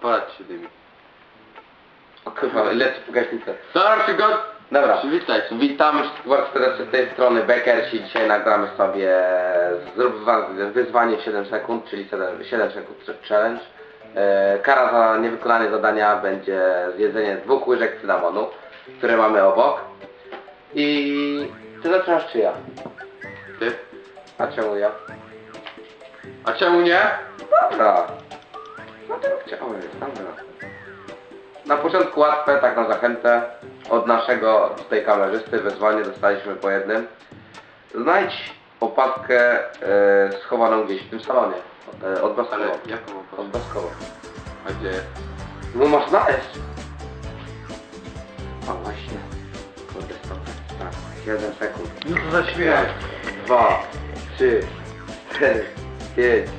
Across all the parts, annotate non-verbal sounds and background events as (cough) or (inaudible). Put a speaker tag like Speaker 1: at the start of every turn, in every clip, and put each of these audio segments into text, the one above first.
Speaker 1: Aparat się dymi.
Speaker 2: O kurwa, lecę po gaśnicę.
Speaker 1: Dobra, przygod...
Speaker 2: Dobra,
Speaker 1: Przywitaj się.
Speaker 2: witamy z tej strony Beckersi. Dzisiaj nagramy sobie zrób wa- wyzwanie w 7 sekund, czyli 7, 7 sekund challenge. E, kara za niewykonanie zadania będzie zjedzenie dwóch łyżek cynamonu, które mamy obok. I ty zaczynasz czy ja?
Speaker 1: Ty?
Speaker 2: A czemu ja?
Speaker 1: A czemu nie?
Speaker 2: Dobra. No to dobra. Na początku łatwe, tak na zachętę. Od naszego tutaj kamerzysty wyzwanie dostaliśmy po jednym. Znajdź opaskę e, schowaną gdzieś w tym salonie. E, od
Speaker 1: Ale jaką
Speaker 2: Od
Speaker 1: opaskę?
Speaker 2: baskowo.
Speaker 1: A gdzie jest?
Speaker 2: No masz znaleźć. O właśnie. Kurde, stop. Tak, 7 sekund.
Speaker 1: No to za
Speaker 2: Raz, dwa, trzy, cztery, pięć,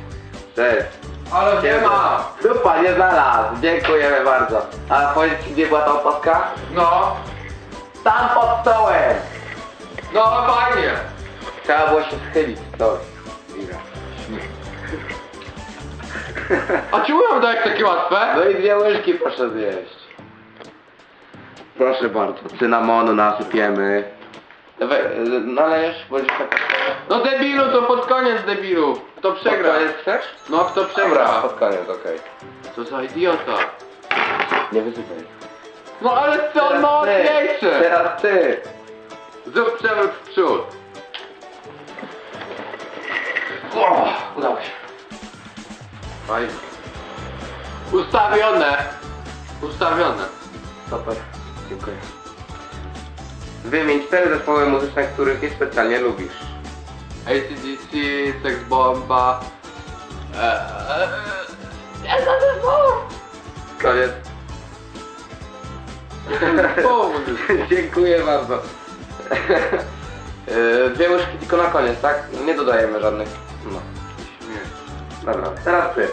Speaker 2: sześć,
Speaker 1: Ale nie ma!
Speaker 2: Dupa, nie znalazł. Dziękujemy bardzo. A powiedz gdzie była ta opaska?
Speaker 1: No,
Speaker 2: Tam pod stołem.
Speaker 1: no fajnie.
Speaker 2: Trzeba było się schylić. To.
Speaker 1: A czemu mam dać takie łatwe?
Speaker 2: No i dwie łyżki proszę zjeść. Proszę bardzo. Cynamonu nasypiemy. Nalejesz? Będziesz tak...
Speaker 1: No debilu, to pod koniec debilu. Kto przegra?
Speaker 2: Pod koniec chcesz?
Speaker 1: No kto
Speaker 2: Dobra,
Speaker 1: przegra?
Speaker 2: pod koniec, okej.
Speaker 1: To za idiota.
Speaker 2: Nie wysypaj.
Speaker 1: No ale co
Speaker 2: Teraz
Speaker 1: mocniejsze?
Speaker 2: ty. Teraz ty.
Speaker 1: Zrób przewrót w przód.
Speaker 2: O, udało się.
Speaker 1: Fajnie. Ustawione. Ustawione.
Speaker 2: Super. Dziękuję. Wymień cztery zespoły muzyczne, których nie specjalnie lubisz.
Speaker 1: ACDC, Sex Bomba. Eee.
Speaker 2: Koniec. (laughs) Dziękuję bardzo. Yy, Dwie łyżki tylko na koniec, tak? Nie dodajemy żadnych. No. Dobra, teraz ty.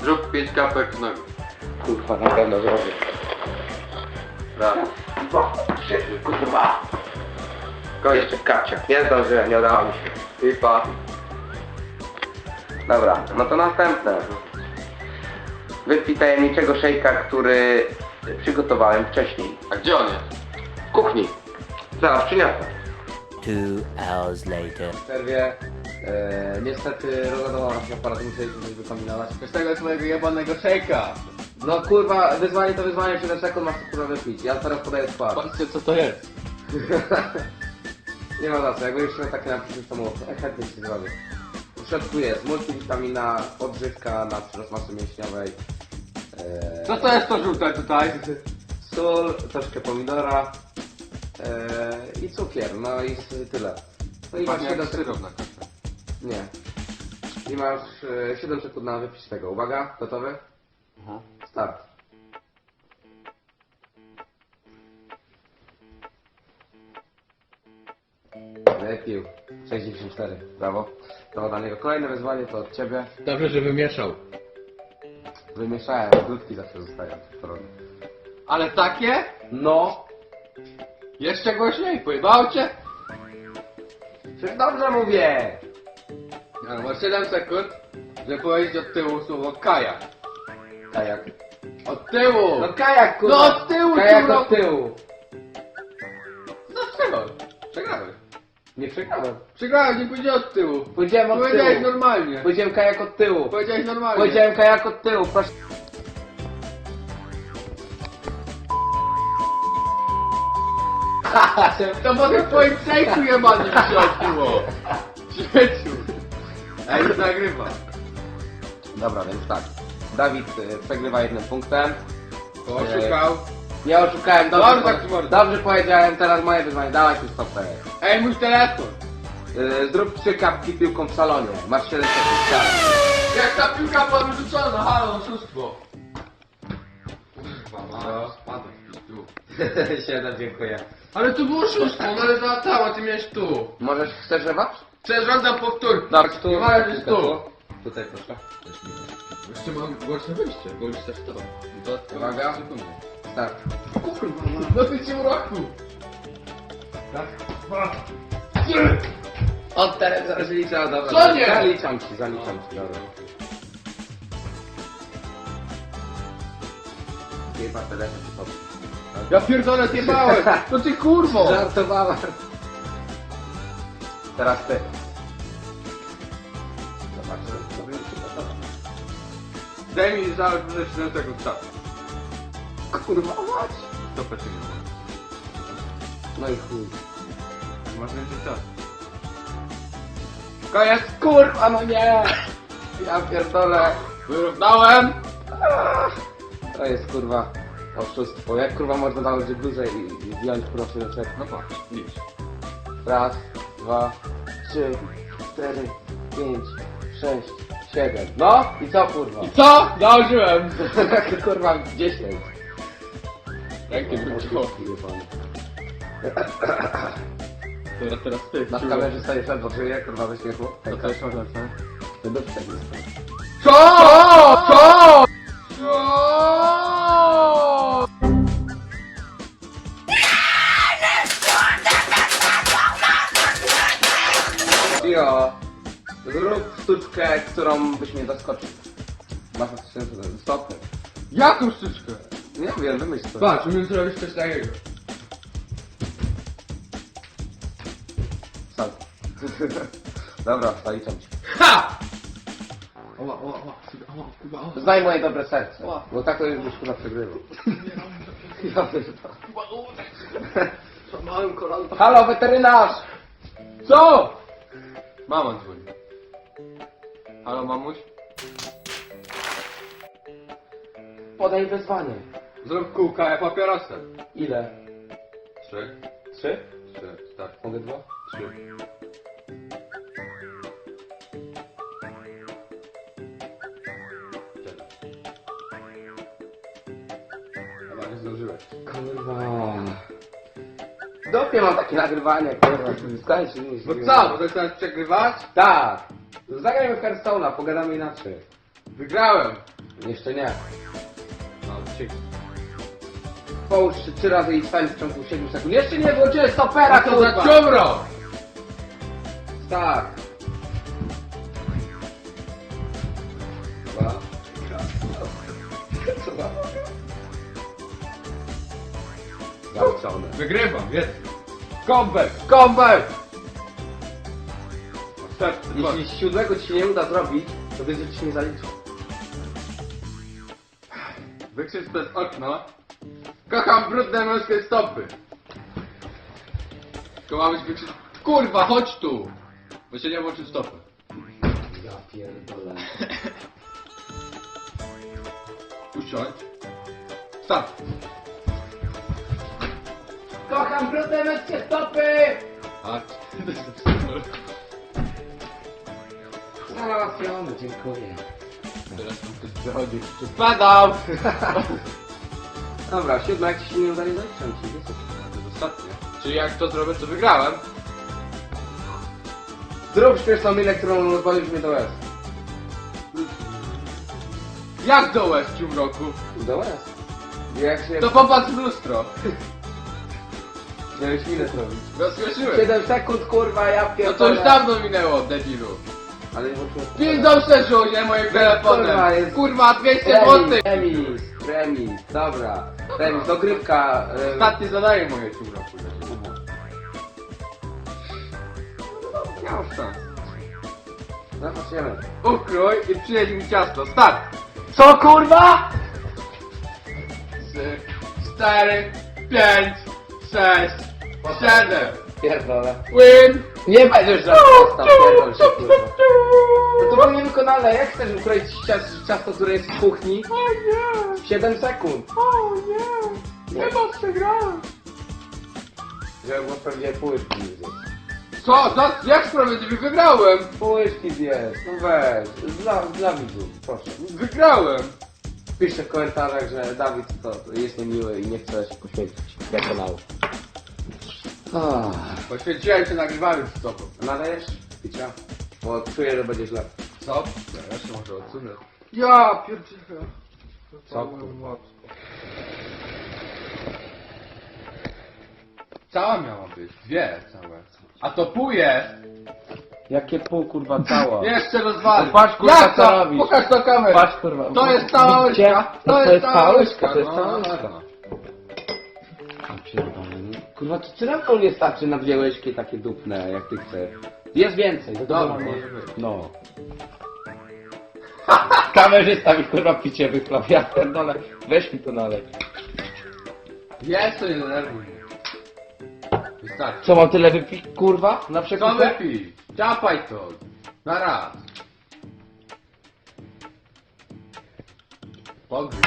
Speaker 1: Zrób 5 kapek nogi.
Speaker 2: Kurwa, na pewno zrobię.
Speaker 1: Raz.
Speaker 2: Dwa, trzy, kurwa. Jeszcze kapcia. Nie zdążyłem, nie udało mi się.
Speaker 1: Pipa.
Speaker 2: Dobra, no to następne. Wypij tajemniczego szejka, który przygotowałem wcześniej.
Speaker 1: A gdzie on jest?
Speaker 2: W kuchni. Zaraz przyniosę.
Speaker 3: Two hours later.
Speaker 4: W przerwie e, niestety rozładował nam się aparat, musieliśmy coś wykombinować. Z tego swojego jebanego szejka. No kurwa, wyzwanie to wyzwanie, 7 sekund masz to kurwa wypić. Ja teraz podaję skład.
Speaker 1: Patrzcie co to jest. (laughs)
Speaker 4: Nie ma za co, jakby jeszcze takie napisy to było, chętnie ci zrobię. W środku jest multivitamina, odżywka na przyrost masy mięśniowej. E,
Speaker 1: Co to jest to żółte tutaj?
Speaker 4: Sól, troszkę pomidora e, i cukier, no i s- tyle. No i masz
Speaker 1: Pachnie
Speaker 4: 7
Speaker 1: jak
Speaker 4: sekund.
Speaker 1: syrop na kaszę.
Speaker 4: Nie. I masz e, 7 sekund na wypisz tego. Uwaga, gotowy? Start. Wypił. 64. Brawo. To dla niego kolejne wyzwanie, to od ciebie.
Speaker 1: Dobrze, że wymieszał.
Speaker 4: Wymieszałem, grudki zawsze zostają. Robię.
Speaker 1: Ale takie?
Speaker 4: No!
Speaker 1: Jeszcze głośniej, pojebało cię?
Speaker 4: Czy dobrze mówię?
Speaker 1: Ale masz 7 sekund, żeby powiedzieć od tyłu słowo kajak.
Speaker 4: Kajak.
Speaker 1: Od tyłu!
Speaker 4: No kajak kurwa!
Speaker 1: No od tyłu,
Speaker 4: Kajak
Speaker 1: kurwa.
Speaker 4: od tyłu! Przegrałem.
Speaker 1: Przegrałeś, nie powiedziałeś od tyłu.
Speaker 4: Powiedziałem od
Speaker 1: Powiedziałeś
Speaker 4: tyłu.
Speaker 1: normalnie.
Speaker 4: Powiedziałem kajak od tyłu.
Speaker 1: Powiedziałeś normalnie.
Speaker 4: Powiedziałem kajak od tyłu, proszę. (laughs)
Speaker 1: To po tym twoim przejściu jebanym się odbyło. Śmieciu. A już nagrywa.
Speaker 4: Dobra, więc tak. Dawid y, przegrywa jednym punktem.
Speaker 1: To oszukał.
Speaker 4: Nie oszukałem, dobrze,
Speaker 1: Dobrze,
Speaker 4: po-
Speaker 1: tak ci mordę.
Speaker 4: dobrze powiedziałem, teraz moje wyzwanie. Dawaj tu stopę.
Speaker 1: Ej, mój telefon.
Speaker 4: Y, zrób trzy kapki piłką w salonie. Masz 7 sekund.
Speaker 1: Jak ta piłka była wyrzucona, halo, oszustwo. Kurwa, spadł w pizdu. (laughs)
Speaker 4: 7, dziękuję.
Speaker 1: Ale to było oszustwo, no ale zalatała, ty miałeś tu.
Speaker 4: Możesz, chcesz rewanż?
Speaker 1: Przerządzam powtórkę.
Speaker 4: Dobra, tu.
Speaker 1: Nie już tu.
Speaker 4: Tutaj proszę.
Speaker 1: Jeszcze mam głośne wyjście, bo już też to. To
Speaker 4: Uwaga. Start.
Speaker 1: Kurwa, no ty cię roku.
Speaker 4: Tak? Od teraz zaraz liczę, dobra.
Speaker 1: Co nie?
Speaker 4: Zaliczam ci, zaliczam ci, dobra.
Speaker 2: Chyba telefon ci powie.
Speaker 1: Ja pierdolę zjebałem! To ty kurwo! (laughs)
Speaker 2: Żartowałem. Teraz ty. Zobaczmy, co by ci podoba.
Speaker 1: Daj mi za 7 sekund czas.
Speaker 2: Kurwa, mać.
Speaker 1: To pewnie nie ma.
Speaker 2: No i chuj.
Speaker 1: Masz więcej czasu.
Speaker 2: Koniec, kurwa, no nie! Ja pierdolę.
Speaker 1: Wyrównałem!
Speaker 2: To jest kurwa oszustwo. Jak kurwa można nałożyć bluzę i, i wziąć kurwa czerwca?
Speaker 1: No patrz, licz.
Speaker 2: Raz, dwa, trzy, cztery, pięć, sześć, siedem. No i co kurwa?
Speaker 1: I co? Założyłem! (laughs)
Speaker 2: kurwa dziesięć.
Speaker 1: Jak ty wróciło? Teraz, teraz ty.
Speaker 2: Na kamerze stoisz ledwo żyje, kurwa ze śmiechu.
Speaker 1: To też można, co?
Speaker 2: Będę przegryzł.
Speaker 1: Co? Co? Co?
Speaker 2: Cio, zrób sztuczkę, którą byś mnie zaskoczył. Masz na stopy.
Speaker 1: Jaką sztuczkę?
Speaker 2: Nie wiem, wymyśl to.
Speaker 1: Patrz, umiem zrobić coś takiego.
Speaker 2: Sam. (laughs) Dobra, zaliczam ci.
Speaker 1: Ha! Oła, oła, oła, oła, kurwa, oła.
Speaker 2: Znaj moje dobre serce. Bo tak to już byś kurwa przegrywał. Ja pierdolę.
Speaker 1: Małym kolanem.
Speaker 2: Halo, weterynarz!
Speaker 1: Co? Mama dzwoni. Halo, mamuś?
Speaker 2: Podaj wezwanie.
Speaker 1: Zrób kółka, ja papierosem.
Speaker 2: Ile?
Speaker 1: Trzy,
Speaker 2: Trzy?
Speaker 1: trzy, tak,
Speaker 2: Mogę dwa?
Speaker 1: trzy. Chyba nie zdążyłeś.
Speaker 2: Kurwa. W dupie mam takie nagrywanie, kurwa. Skończy mi się.
Speaker 1: No co, bo chcesz przegrywać?
Speaker 2: Tak. Zagrajmy w Hearthstone'a, pogadamy inaczej.
Speaker 1: Wygrałem.
Speaker 2: Jeszcze nie.
Speaker 1: No, ciekawe.
Speaker 2: Połóż trzy, trzy razy i wstań w ciągu 7 sekund. Jeszcze nie włączyłem stopera,
Speaker 1: to za ciomro!
Speaker 2: Tak. Dwa. Dwa. Zaliczone.
Speaker 1: Wygrywam, jest. Comeback, comeback!
Speaker 2: Jeśli z siódmego ci się nie uda zrobić, to wiesz, że ci się nie zaliczy.
Speaker 1: Wykrzycz przez okno. Kocham brudne męskie stopy. To ma być wykrzycz... Kurwa, chodź tu! Bo się nie włączy stopy.
Speaker 2: Ja pierdolę.
Speaker 1: Usiądź. Start.
Speaker 2: Kocham brudne męskie stopy!
Speaker 1: A,
Speaker 2: Załatwiony, dziękuję.
Speaker 1: teraz tam ktoś przechodzi. Czy padał?
Speaker 2: Dobra, siódma, jak ci się nie uda, nie zaliczam ci, wiesz?
Speaker 1: To jest ostatnie. Czyli jak to zrobię, to wygrałem.
Speaker 2: Zrób śmieszną minę, którą rozwalisz mnie do łez.
Speaker 1: Jak do łez roku?
Speaker 2: Do łez? Jak się...
Speaker 1: To popatrz w lustro.
Speaker 2: Miałeś minę zrobić.
Speaker 1: Rozśmieszyłem.
Speaker 2: 7 sekund, kurwa, ja
Speaker 1: No
Speaker 2: pierdolę.
Speaker 1: to już dawno minęło, debilu.
Speaker 2: Ale nie włączyłem...
Speaker 1: Pizdą przeszło, nie moim telefonem.
Speaker 2: Kurwa, jest-
Speaker 1: Kurwa, 200 zł.
Speaker 2: Remis, remis, remis, dobra. Remis, dogrywka. e,
Speaker 1: Ostatnie zadanie moje roku.
Speaker 2: Nie mam szans. Zaczniemy.
Speaker 1: Ukrój i przyjedź mi ciasto. Start!
Speaker 2: Co, kurwa?
Speaker 1: Trzy, cztery, pięć, sześć, siedem.
Speaker 2: Pierdolę.
Speaker 1: Win!
Speaker 2: Nie będziesz żartował, pierdol się, kurwa. No to było niewykonalne. Jak chcesz ukroić cias- ciasto, które jest w kuchni?
Speaker 1: O nie!
Speaker 2: 7 sekund.
Speaker 1: O nie! Chyba przegrałem.
Speaker 2: Żeby było pewnie pół łyżki zjeść.
Speaker 1: Co? Za, jak sprawiedliwie wygrałem?
Speaker 2: Pół łyżki zjeść. No weź. Dla, dla widzów, proszę.
Speaker 1: Wygrałem!
Speaker 2: Piszcie w komentarzach, że Dawid to to jest niemiły i nie chce się poświęcić dla kanału.
Speaker 1: Poświęciłem się nagrywając z tobą.
Speaker 2: Nadajesz picia? Bo czuję, że będzie źle.
Speaker 1: Co? Ja jeszcze może odsunę. Ja pierdzielę.
Speaker 2: Co?
Speaker 1: Cała miała być. Dwie całe. A to pół jest.
Speaker 2: Jakie pół kurwa cała? (laughs)
Speaker 1: Jeszcze rozwali.
Speaker 2: No patrz, kurwa, co robisz?
Speaker 1: Pokaż to kamerę.
Speaker 2: Patrz kurwa.
Speaker 1: To jest cała łyżka.
Speaker 2: No
Speaker 1: To jest cała łyżka.
Speaker 2: To jest
Speaker 1: No,
Speaker 2: cała
Speaker 1: no,
Speaker 2: łyżka.
Speaker 1: No.
Speaker 2: A pierdolę, nie? Kurwa, to nie starczy na dwie łyżki takie dupne, jak ty chcesz. Jest więcej. to
Speaker 1: Dobra, być.
Speaker 2: No. (laughs) Kamerzysta mi kurwa picie wyplał, ja pierdolę. Weź mi to nalej.
Speaker 1: Jest to nie denerwuj mnie. Wystarczy.
Speaker 2: Co mam tyle wypić, kurwa? Na
Speaker 1: Co
Speaker 2: przykład?
Speaker 1: wypij? Ciapaj to. Na raz. Pogryź.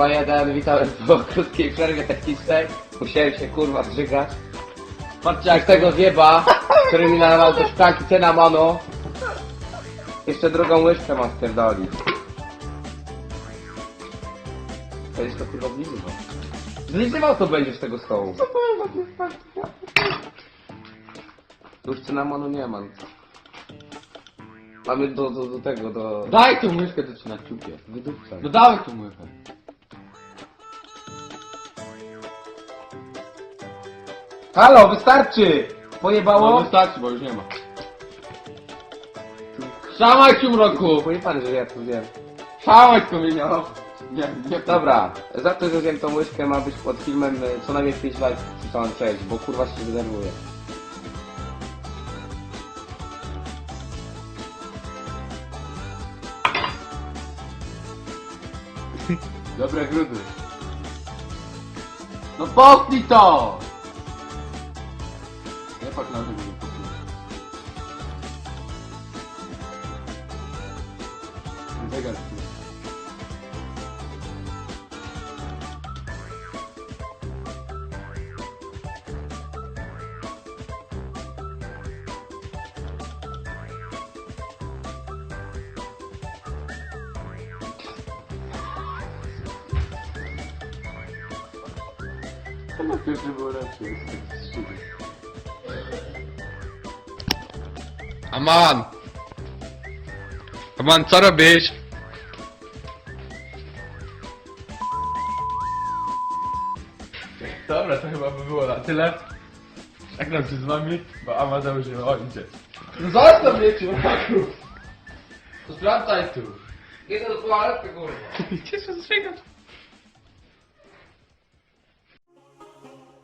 Speaker 2: Dwa jeden, witałem (laughs) po krótkiej przerwie technicznej. Musiałem się kurwa zżygać. Patrzcie jak tego zjeba, który mi nalewał do szklanki cynamonu. Jeszcze drugą łyżkę mam spierdolić. Będziesz to kurwa zlizywał. Zlizywał to będziesz tego stołu. Już cynamonu nie mam. Mamy do, do, do tego, do...
Speaker 1: Daj tą łyżkę do ci na ciupie.
Speaker 2: Wydupca.
Speaker 1: No dawaj tą łyżkę.
Speaker 2: Halo, wystarczy!
Speaker 1: No
Speaker 2: Pojebało?
Speaker 1: wystarczy, bo już nie ma. Szamaj ciumroku!
Speaker 2: Pojebany, że ja to wiem.
Speaker 1: Szamaj komienio! Nie, nie.
Speaker 2: Dobra, za to, że zjem tą łyżkę ma być pod filmem y, co najmniej 5 lat czy mam przejść, bo kurwa się denerwuję.
Speaker 1: Dobre grudy. No potnij to! Nie patrz na to, żeby potnij. Zegar tu. To na pierwszy
Speaker 5: Aman! Aman, co robisz?
Speaker 1: Dobra, to chyba by było na tyle. Żegnam się z wami, bo Amadeusz nie ma idzie. No zostaw mnie człowieku! Sprawdzaj tu!
Speaker 2: Idę do toalety, kurwa.
Speaker 1: Cieszę się,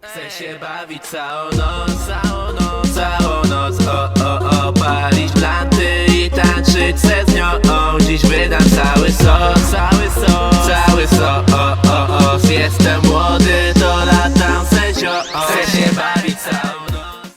Speaker 3: Chcę się bawić całą noc, całą noc, całą noc o, palić blanty i tańczyć se z nią. O, Dziś wydam cały sos, cały sos, cały sos. O, o, o, Jestem młody, to latam se zio. Chcę się bawić noc